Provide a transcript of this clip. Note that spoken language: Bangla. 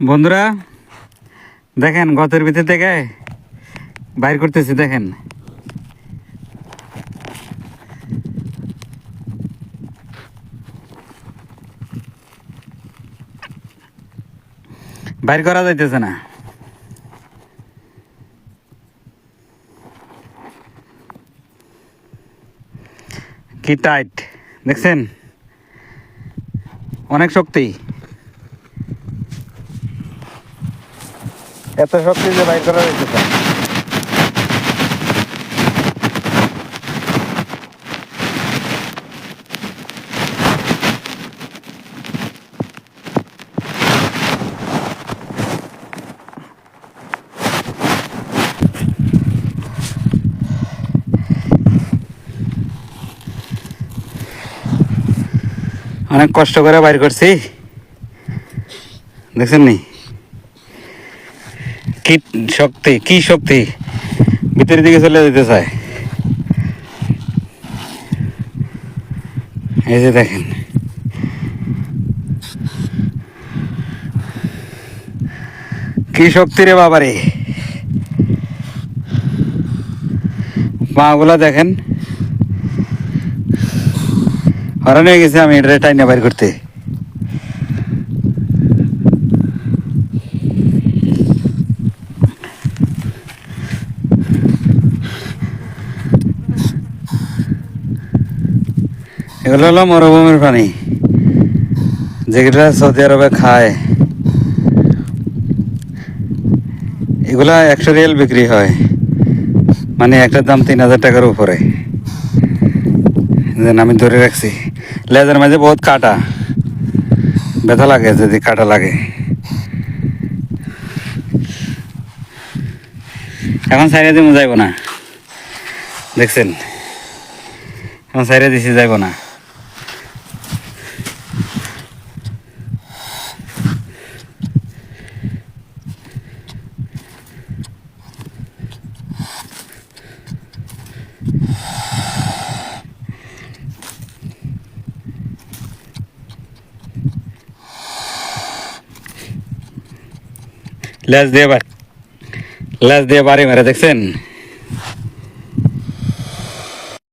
বন্ধুরা, দেখেন গতের ভিতর থেকে বাইর করতেছি, দেখেন। বাইর করা যাইতেছে না। কি টাইট দেখছেন? অনেক শক্তি। এত শক্তি যে বাইর করা যাইতেছে অনেক কষ্ট করে বাইর করছি। দেখছেন নি? কি শক্তি কি শক্তি? ভিতরের দিকে চলে যেতে চায়। এই যে দেখেন। কি শক্তি রে বাবারে পাগুলা দেখেন। হরান হয়ে গেছে আমি এটা টাইনা বাইর করতে। এগুলো হলো মরুভূমির পানি। যেগুলা সৌদি আরবে খায়। এগুলা একশো রিয়াল বিক্রি হয়। মানে একটার দাম তিন হাজার টাকার উপরে। আমি ধরে রাখছি। লেজের মাঝে বহুত কাটা। ব্যথা লাগে যদি কাটা লাগে। এখন সাইডে দিয়ে যাইব না। দেখছেন? এখন সাইডে দিছি যাইব না। लैस दिए लैस दिए बारे मेरे देखें